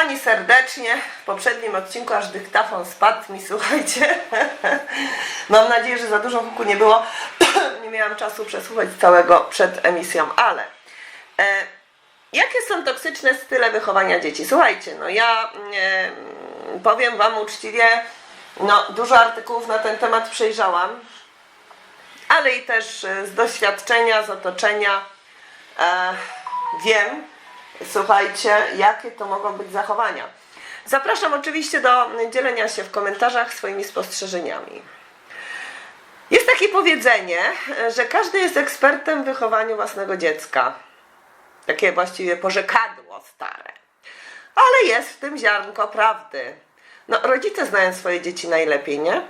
kochani, serdecznie. W poprzednim odcinku aż dyktafon spadł mi, słuchajcie. Mam nadzieję, że za dużo huku nie było. nie miałam czasu przesłuchać całego przed emisją, ale e, jakie są toksyczne style wychowania dzieci? Słuchajcie, no ja e, powiem Wam uczciwie, no dużo artykułów na ten temat przejrzałam, ale i też e, z doświadczenia, z otoczenia e, wiem, słuchajcie, jakie to mogą być zachowania. Zapraszam oczywiście do dzielenia się w komentarzach swoimi spostrzeżeniami. Jest takie powiedzenie, że każdy jest ekspertem w wychowaniu własnego dziecka. Takie właściwie porzekadło stare. Ale jest w tym ziarnko prawdy. No, rodzice znają swoje dzieci najlepiej, nie?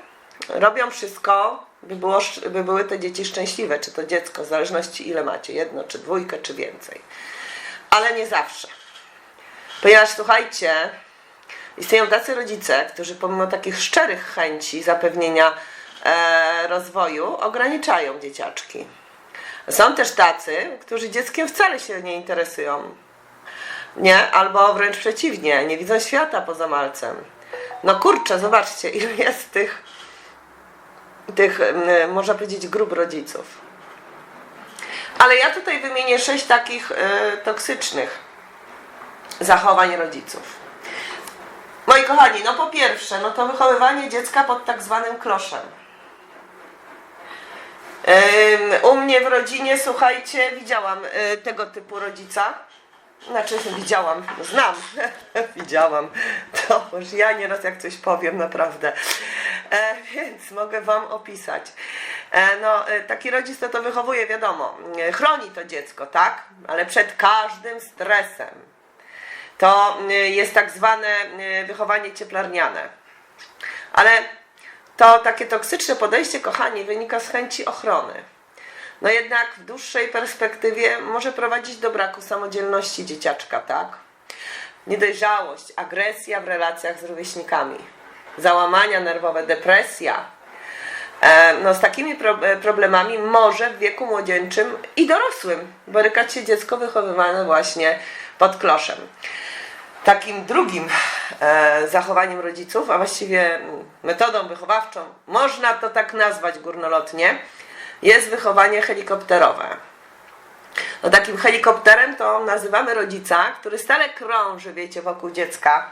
Robią wszystko, by, było, by były te dzieci szczęśliwe, czy to dziecko, w zależności ile macie, jedno, czy dwójkę, czy więcej. Ale nie zawsze. Ponieważ słuchajcie, istnieją tacy rodzice, którzy pomimo takich szczerych chęci zapewnienia e, rozwoju ograniczają dzieciaczki. Są też tacy, którzy dzieckiem wcale się nie interesują. Nie, albo wręcz przeciwnie, nie widzą świata poza malcem. No kurczę, zobaczcie, ile jest tych, tych można powiedzieć, grup rodziców. Ale ja tutaj wymienię sześć takich e, toksycznych zachowań rodziców. Moi kochani, no po pierwsze, no to wychowywanie dziecka pod tak zwanym kloszem. U mnie w rodzinie, słuchajcie, widziałam y, tego typu rodzica. Znaczy, widziałam, znam, widziałam. To już ja nieraz jak coś powiem, naprawdę. E, więc mogę Wam opisać. E, no, e, taki rodzic to to wychowuje, wiadomo, e, chroni to dziecko, tak? Ale przed każdym stresem. To y, jest tak zwane wychowanie cieplarniane. Ale to takie toksyczne podejście, kochani, wynika z chęci ochrony. No jednak w dłuższej perspektywie może prowadzić do braku samodzielności dzieciaczka, tak? Niedojrzałość, agresja w relacjach z rówieśnikami, załamania nerwowe, depresja. E, No, z takimi e, problemami może w wieku młodzieńczym i dorosłym borykać się dziecko wychowywane właśnie pod kloszem. Takim drugim e, zachowaniem rodziców, a właściwie metodą wychowawczą, można to tak nazwać górnolotnie, jest wychowanie helikopterowe. No takim helikopterem to nazywamy rodzica, który stale krąży, wiecie, wokół dziecka,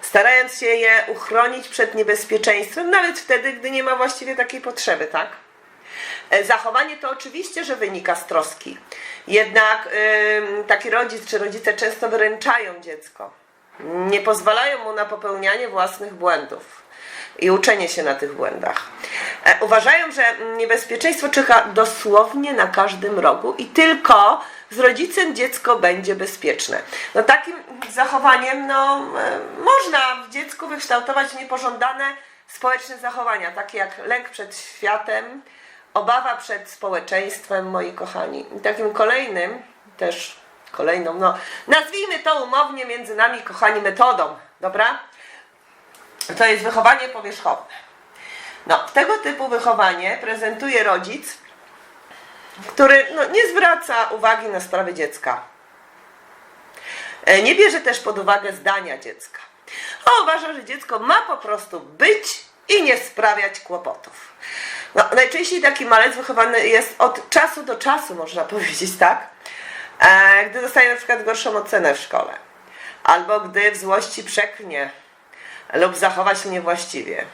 starając się je uchronić przed niebezpieczeństwem, nawet wtedy, gdy nie ma właściwie takiej potrzeby, tak? E, Zachowanie to oczywiście, że wynika z troski. Jednak ym, taki rodzic czy rodzice często wyręczają dziecko. Nie pozwalają mu na popełnianie własnych błędów i uczenie się na tych błędach. E, Uważają, że niebezpieczeństwo czyha dosłownie na każdym rogu i tylko z rodzicem dziecko będzie bezpieczne. No takim zachowaniem no, e, można w dziecku wykształtować niepożądane społeczne zachowania, takie jak lęk przed światem, obawa przed społeczeństwem, moi kochani. I takim kolejnym, też kolejną, no nazwijmy to umownie między nami, kochani, metodą, dobra? To jest wychowanie powierzchowne. No, tego typu wychowanie prezentuje rodzic, który no, nie zwraca uwagi na sprawy dziecka. E, Nie bierze też pod uwagę zdania dziecka. A uważa, że dziecko ma po prostu być i nie sprawiać kłopotów. No, najczęściej taki malec wychowany jest od czasu do czasu, można powiedzieć, tak? E, gdy dostaje na przykład gorszą ocenę w szkole, albo gdy w złości przeklnie lub zachowa się niewłaściwie.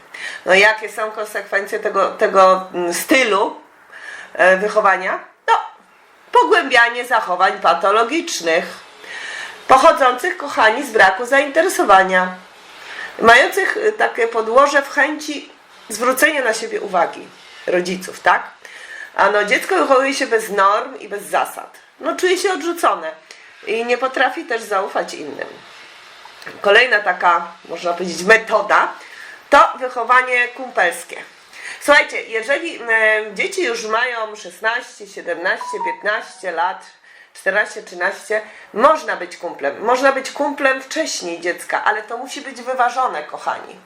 No jakie są konsekwencje tego, tego mm, stylu e, wychowania? No, pogłębianie zachowań patologicznych, pochodzących, kochani, z braku zainteresowania, mających y, takie podłoże w chęci zwrócenia na siebie uwagi rodziców, tak? A no, dziecko wychowuje się bez norm i bez zasad. No, czuje się odrzucone i nie potrafi też zaufać innym. Kolejna taka, można powiedzieć, metoda to wychowanie kumpelskie. Słuchajcie, jeżeli dzieci już mają 16, 17, 15 lat, 14, 13, można być kumplem. Można być kumplem wcześniej dziecka, ale to musi być wyważone, kochani.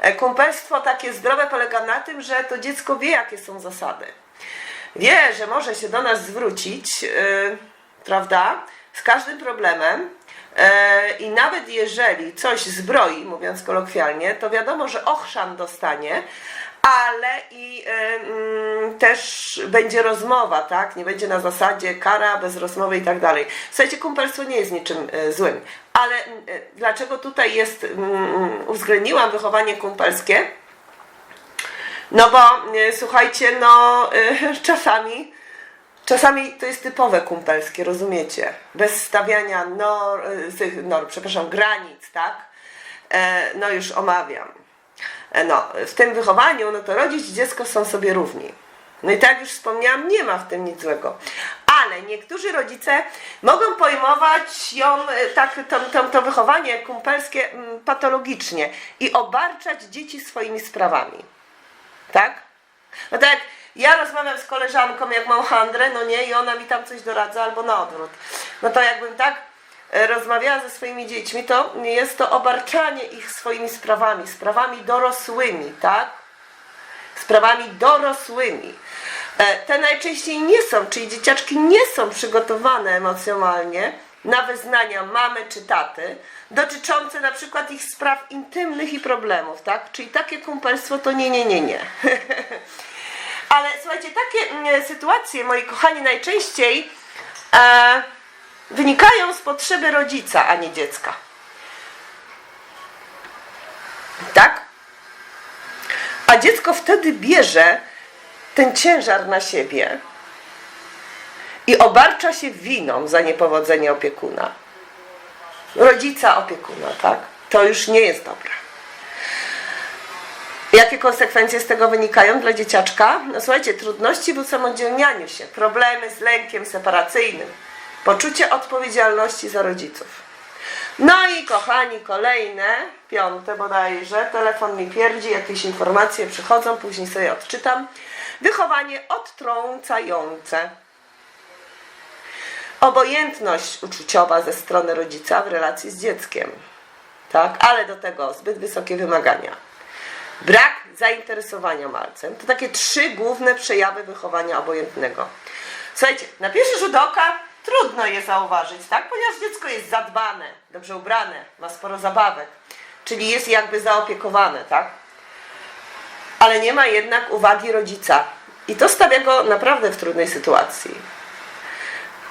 E, Kumpelstwo takie zdrowe polega na tym, że to dziecko wie, jakie są zasady. Wie, że może się do nas zwrócić, yy, prawda? Z każdym problemem e, i nawet jeżeli coś zbroi, mówiąc kolokwialnie, to wiadomo, że ochrzan dostanie, ale i e, mm, też będzie rozmowa, tak? Nie będzie na zasadzie kara bez rozmowy i tak dalej. Słuchajcie, kumpelstwo nie jest niczym e, złym, ale dlaczego tutaj jest, uwzględniłam wychowanie kumpelskie? No bo słuchajcie, no czasami Czasami to jest typowe kumpelskie, rozumiecie? Bez stawiania nor, e, nor, przepraszam, granic, tak? E, no już omawiam. E, no, w tym wychowaniu, no to rodzic i dziecko są sobie równi. No i tak już wspomniałam, nie ma w tym nic złego. Ale niektórzy rodzice mogą pojmować ją, e, tak, to, to, to wychowanie kumpelskie mm, patologicznie i obarczać dzieci swoimi sprawami. Tak? No tak ja rozmawiam z koleżanką, jak mam handrę, no nie, i ona mi tam coś doradza, albo na odwrót. No to jakbym tak e, rozmawiała ze swoimi dziećmi, to jest to obarczanie ich swoimi sprawami, sprawami dorosłymi, tak? Sprawami dorosłymi. E, Te najczęściej nie są, czyli dzieciaczki nie są przygotowane emocjonalnie na wyznania mamy czy taty, dotyczące na przykład ich spraw intymnych i problemów, tak? Czyli takie kumpelstwo to nie, nie, nie, nie. Ale słuchajcie, takie mm, sytuacje, moi kochani, najczęściej e, wynikają z potrzeby rodzica, a nie dziecka. Tak? A dziecko wtedy bierze ten ciężar na siebie i obarcza się winą za niepowodzenie opiekuna. Rodzica opiekuna, tak? To już nie jest dobre. Jakie konsekwencje z tego wynikają dla dzieciaczka? No słuchajcie, trudności w usamodzielnianiu się, problemy z lękiem separacyjnym, poczucie odpowiedzialności za rodziców. No i kochani, kolejne, piąte bodajże, telefon mi pierdzi, jakieś informacje przychodzą, później sobie odczytam. Wychowanie odtrącające. Obojętność uczuciowa ze strony rodzica w relacji z dzieckiem. Tak, ale do tego zbyt wysokie wymagania brak zainteresowania malcem. To takie trzy główne przejawy wychowania obojętnego. Słuchajcie, na pierwszy rzut oka trudno je zauważyć, tak? Ponieważ dziecko jest zadbane, dobrze ubrane, ma sporo zabawek, czyli jest jakby zaopiekowane, tak? Ale nie ma jednak uwagi rodzica. I to stawia go naprawdę w trudnej sytuacji.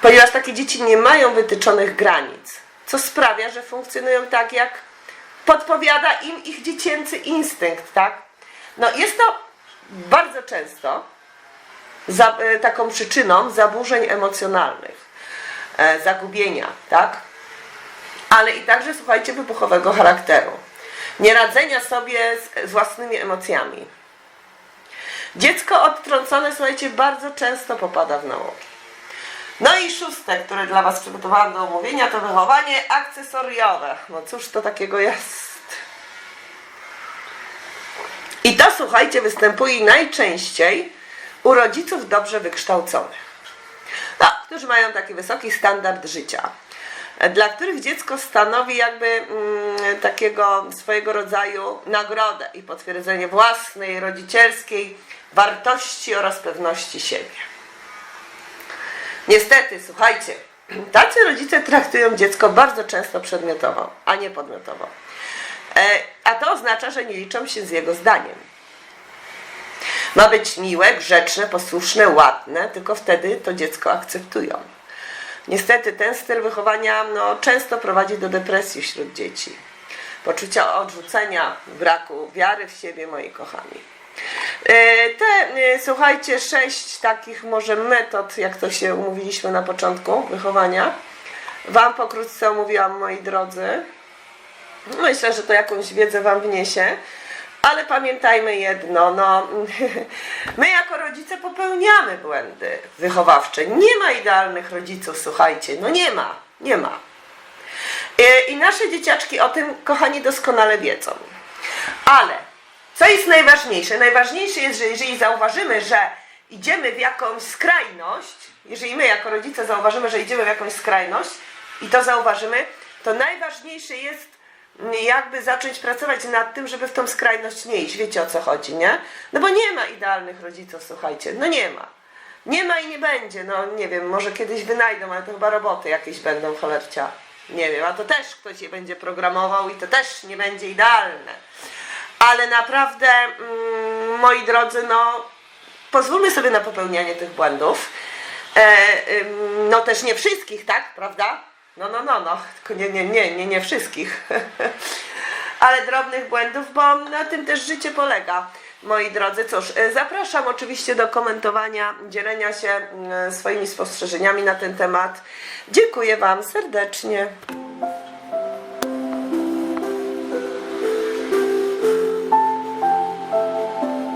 Ponieważ takie dzieci nie mają wytyczonych granic, co sprawia, że funkcjonują tak, jak podpowiada im ich dziecięcy instynkt, tak? No jest to bardzo często za, e, taką przyczyną zaburzeń emocjonalnych, e, zagubienia, tak? Ale i także, słuchajcie, wybuchowego charakteru. Nieradzenia sobie z, z własnymi emocjami. Dziecko odtrącone, słuchajcie, bardzo często popada w nałogi. No i szóste, które dla Was przygotowałam do omówienia, to wychowanie akcesoriowe. No cóż to takiego jest? I to, słuchajcie, występuje najczęściej u rodziców dobrze wykształconych. No, którzy mają taki wysoki standard życia. Dla których dziecko stanowi jakby mm, takiego swojego rodzaju nagrodę i potwierdzenie własnej, rodzicielskiej wartości oraz pewności siebie. Niestety, słuchajcie, tacy rodzice traktują dziecko bardzo często przedmiotowo, a nie podmiotowo. E, a to oznacza, że nie liczą się z jego zdaniem. Ma być miłe, grzeczne, posłuszne, ładne, tylko wtedy to dziecko akceptują. Niestety ten styl wychowania no, często prowadzi do depresji wśród dzieci. Poczucia odrzucenia, braku wiary w siebie, moi kochani. E, Te, e, słuchajcie, sześć takich może metod, jak to się umówiliśmy na początku wychowania, Wam pokrótce omówiłam, moi drodzy. Myślę, że to jakąś wiedzę Wam wniesie. Ale pamiętajmy jedno, no, my jako rodzice popełniamy błędy wychowawcze. Nie ma idealnych rodziców, słuchajcie, no nie ma, nie ma. E, I nasze dzieciaczki o tym, kochani, doskonale wiedzą. Ale co jest najważniejsze? Najważniejsze jest, że jeżeli zauważymy, że idziemy w jakąś skrajność, jeżeli my jako rodzice zauważymy, że idziemy w jakąś skrajność i to zauważymy, to najważniejsze jest mm, jakby zacząć pracować nad tym, żeby w tą skrajność nie iść. Wiecie o co chodzi, nie? No bo nie ma idealnych rodziców, słuchajcie, no nie ma. Nie ma i nie będzie, no nie wiem, może kiedyś wynajdą, ale to chyba roboty jakieś będą cholercia. Nie wiem, a to też ktoś je będzie programował i to też nie będzie idealne. Ale naprawdę, mm, moi drodzy, no pozwólmy sobie na popełnianie tych błędów. E, no też nie wszystkich, tak? Prawda? No, no, no, no. Tylko nie, nie, nie, nie, nie wszystkich. Ale drobnych błędów, bo na tym też życie polega. Moi drodzy, cóż, e, zapraszam oczywiście do komentowania, dzielenia się mm, swoimi spostrzeżeniami na ten temat. Dziękuję Wam serdecznie.